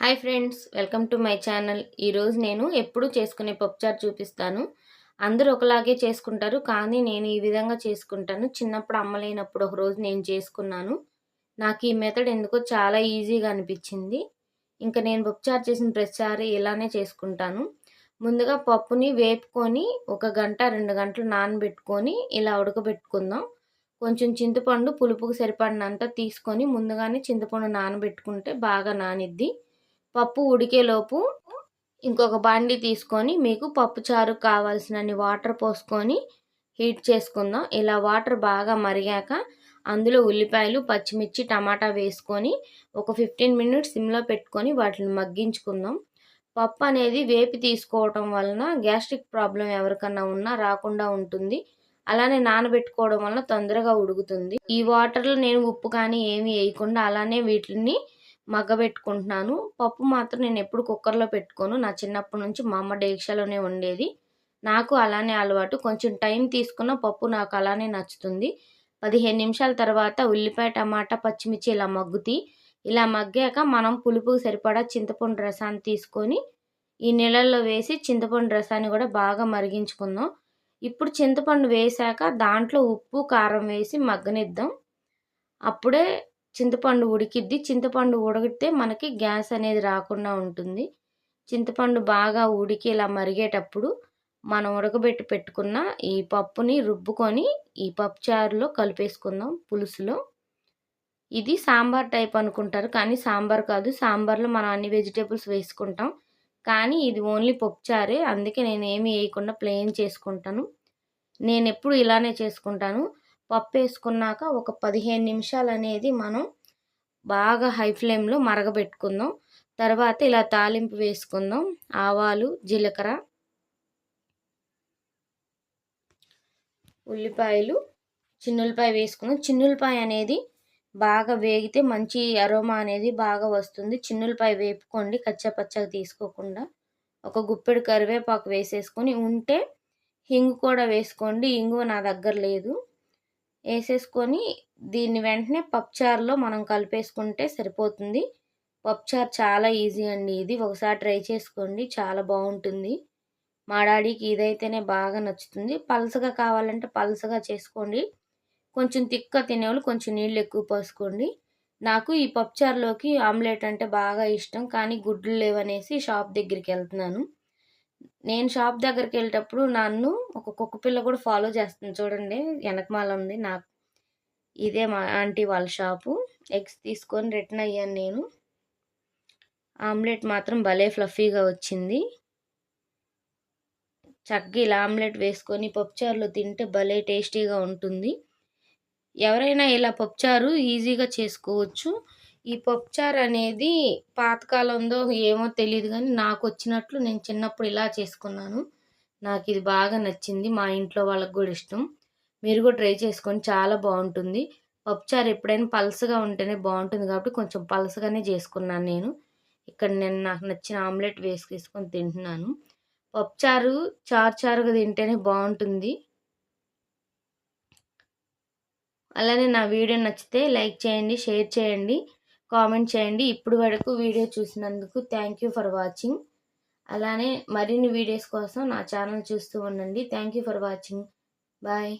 Hi friends welcome to my channel. ఈరోజు నేను ఎప్పుడు చేసుకునే పప్పుచారు చూపిస్తాను. అందరూ ఒకలాగే చేసుకుంటారు కానీ నేను ఈ విధంగా చేసుకుంటాను. చిన్నప్పుడు అమ్మలేనప్పుడు ఒక రోజు నేను చేసుకున్నాను. నాకు ఈ మెథడ్ ఎందుకో చాలా ఈజీగా అనిపించింది. ఇంకా నేను పప్పుచారు చేసిన ప్రతిసారి ఇలానే చేసుకుంటాను. ముందుగా పప్పుని వేపుకొని ఒక గంట రెండు గంటలు నానబెట్టుకొని ఇలా ఉడకబెట్టుకుందాం. కొంచెం చింతపండు పులుపుకు సరిపడినంత తీసుకొని ముందుగానే చింతపండు నానబెట్టుకుంటే బాగా నానిద్ది. పప్పు ఉడికేలోపు ఇంకొక బండి తీసుకొని మీకు పప్పు చారు కావాల్సినన్ని వాటర్ పోసుకొని హీట్ చేసుకుందాం. ఇలా వాటర్ బాగా మరిగాక అందులో ఉల్లిపాయలు పచ్చిమిర్చి టమాటా వేసుకొని ఒక ఫిఫ్టీన్ మినిట్స్ సిమ్లో పెట్టుకొని వాటిని మగ్గించుకుందాం. పప్పు అనేది వేపి తీసుకోవటం వలన గ్యాస్ట్రిక్ ప్రాబ్లం ఎవరికన్నా ఉన్నా రాకుండా ఉంటుంది. అలానే నానబెట్టుకోవడం వలన తొందరగా ఉడుకుతుంది. ఈ వాటర్లో నేను ఉప్పు కానీ ఏమి వేయకుండా అలానే వీటిని మగ్గబెట్టుకుంటున్నాను. పప్పు మాత్రం నేను ఎప్పుడు కుక్కర్లో పెట్టుకోను. నా చిన్నప్పటి నుంచి మా అమ్మ డేక్షలోనే ఉండేది. నాకు అలానే అలవాటు. కొంచెం టైం తీసుకున్న పప్పు నాకు అలానే నచ్చుతుంది. పదిహేను నిమిషాల తర్వాత ఉల్లిపాయ టమాటా పచ్చిమిర్చి ఇలా మగ్గుతి ఇలా మగ్గాక మనం పులుపుకి సరిపడా చింతపండు రసాన్ని తీసుకొని ఈ నీళ్ళల్లో వేసి చింతపండు రసాన్ని కూడా బాగా మరిగించుకుందాం. ఇప్పుడు చింతపండు వేసాక దాంట్లో ఉప్పు కారం వేసి మగ్గనిద్దాం. అప్పుడే చింతపండు ఉడికిద్ది. చింతపండు ఉడికితే మనకి గ్యాస్ అనేది రాకుండా ఉంటుంది. చింతపండు బాగా ఉడికి ఇలా మరిగేటప్పుడు మనం ఉడకబెట్టి పెట్టుకున్న ఈ పప్పుని రుబ్బుకొని ఈ పప్పు చారులో కలిపేసుకుందాం పులుసులో. ఇది సాంబార్ టైప్ అనుకుంటారు కానీ సాంబార్ కాదు. సాంబార్లో మనం అన్ని వెజిటేబుల్స్ వేసుకుంటాం. కానీ ఇది ఓన్లీ పప్పుచారే అందుకే నేను ఏమి వేయకుండా ప్లెయిన్ చేసుకుంటాను. నేను ఎప్పుడు ఇలానే చేసుకుంటాను. పప్పు వేసుకున్నాక ఒక పదిహేను నిమిషాలు అనేది మనం బాగా హై ఫ్లేమ్లో మరగబెట్టుకుందాం. తర్వాత ఇలా తాలింపు వేసుకుందాం. ఆవాలు జీలకర్ర ఉల్లిపాయలు చిన్నులపాయ వేసుకుందాం. చిన్నులపాయ అనేది బాగా వేగితే మంచి అరోమా అనేది బాగా వస్తుంది. చిన్నులపాయ వేపుకోండి కచ్చపచ్చగా తీసుకోకుండా. ఒక గుప్పెడు కరివేపాకు వేసేసుకొని ఉంటే హింగు కూడా వేసుకోండి. ఇంగు నా దగ్గర లేదు. వేసేసుకొని దీన్ని వెంటనే పప్చార్లో మనం కలిపేసుకుంటే సరిపోతుంది. పప్పుచారు చాలా ఈజీ అండి. ఇది ఒకసారి ట్రై చేసుకోండి. చాలా బాగుంటుంది. మా డాడీకి ఇదైతేనే బాగా నచ్చుతుంది. పలసగా కావాలంటే పలసగా చేసుకోండి. కొంచెం తిక్క తినేవాళ్ళు కొంచెం నీళ్ళు ఎక్కువ పోసుకోండి. నాకు ఈ పప్చార్లోకి ఆమ్లెట్ అంటే బాగా ఇష్టం. కానీ గుడ్లు లేవనేసి షాప్ దగ్గరికి వెళ్తున్నాను. నేను షాప్ దగ్గరికి వెళ్ళేటప్పుడు నన్ను ఒక కుక్క పిల్ల కూడా ఫాలో చేస్తుంది చూడండి వెనకమాల ఉంది నాకు. ఇదే మా ఆంటీ వాళ్ళ షాపు. ఎగ్స్ తీసుకొని రిటర్న్ అయ్యాను నేను. ఆమ్లెట్ మాత్రం భలే ఫ్లఫీగా వచ్చింది. చక్కగా ఇలా ఆమ్లెట్ వేసుకొని పప్పుచారులో తింటే భలే టేస్టీగా ఉంటుంది. ఎవరైనా ఇలా పప్పుచారు ఈజీగా చేసుకోవచ్చు. ఈ పప్పుచారు అనేది పాతకాలంలో ఏమో తెలియదు కానీ నాకు వచ్చినట్లు నేను చిన్నప్పుడు ఇలా చేసుకున్నాను. నాకు ఇది బాగా నచ్చింది. మా ఇంట్లో వాళ్ళకి కూడా ఇష్టం. మీరు కూడా ట్రై చేసుకొని చాలా బాగుంటుంది. పప్పుచారు ఎప్పుడైనా పలసగా ఉంటేనే బాగుంటుంది కాబట్టి కొంచెం పలసగానే చేసుకున్నాను నేను. ఇక్కడ నేను నాకు నచ్చిన ఆమ్లెట్ వేసుకేసుకొని తింటున్నాను. పప్పుచారు చారు చారుగా తింటేనే బాగుంటుంది. అలానే నా వీడియో నచ్చితే లైక్ చేయండి షేర్ చేయండి. కామెంట్ చేయండి. ఇప్పుడు వరకు వీడియో చూసినందుకు థ్యాంక్ యూ ఫర్ వాచింగ్ అలానే మరిన్ని వీడియోస్ కోసం నా ఛానల్ చూస్తూ ఉండండి. Thank you for watching bye